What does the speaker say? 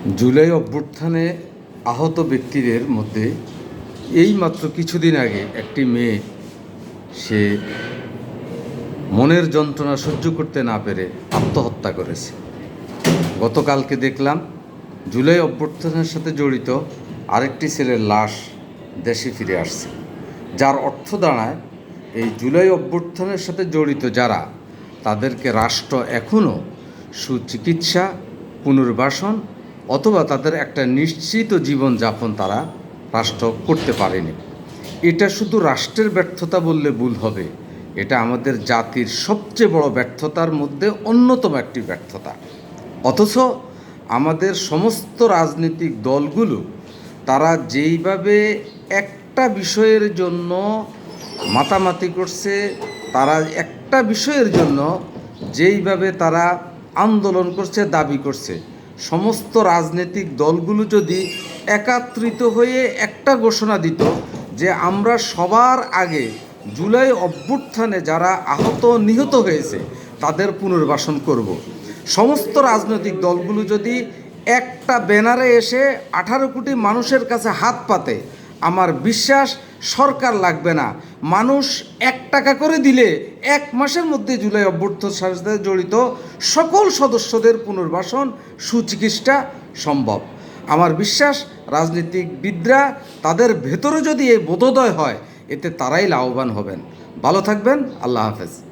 জুলাই অভ্যুত্থানে আহত ব্যক্তিদের মধ্যে এই মাত্র কিছুদিন আগে একটি মেয়ে, সে মনের যন্ত্রণা সহ্য করতে না পেরে আত্মহত্যা করেছে। গতকালকে দেখলাম জুলাই অভ্যুত্থানের সাথে জড়িত আরেকটি ছেলের লাশ দেশে ফিরে আসছে, যার অর্থ দাঁড়ায় এই জুলাই অভ্যুত্থানের সাথে জড়িত যারা, তাদেরকে রাষ্ট্র এখনও সুচিকিৎসা, পুনর্বাসন অথবা তাদের একটা নিশ্চিত জীবনযাপন তারা রাষ্ট্র করতে পারেনি। এটা শুধু রাষ্ট্রের ব্যর্থতা বললে ভুল হবে। এটা আমাদের জাতির সবচেয়ে বড় ব্যর্থতার মধ্যে অন্যতম একটি ব্যর্থতা। অথচ আমাদের সমস্ত রাজনৈতিক দলগুলো, তারা যেইভাবে একটা বিষয়ের জন্য মাতামাতি করছে, তারা একটা বিষয়ের জন্য যেইভাবে তারা আন্দোলন করছে, দাবি করছে সমস্ত রাজনৈতিক দলগুলো যদি একাত্রিত হয়ে একটা ঘোষণা দিত যে আমরা সবার আগে জুলাই অভ্যুত্থানে যারা আহত নিহত হয়েছে, তাদের পুনর্বাসন করব। সমস্ত রাজনৈতিক দলগুলো যদি একটা ব্যানারে এসে আঠারো কোটি মানুষের কাছে হাত পাতে, আমার বিশ্বাস সরকার লাগবে না। মানুষ এক টাকা করে দিলে এক মাসের মধ্যে জুলাই অভ্যর্থ সাথে জড়িত সকল সদস্যদের পুনর্বাসন সুচিকিৎসা সম্ভব। আমার বিশ্বাস রাজনীতিকবিদরা তাদের ভেতরে যদি এই বোধোদয় হয়, এতে তারাই লাভবান হবেন। ভালো থাকবেন, আল্লাহ হাফেজ।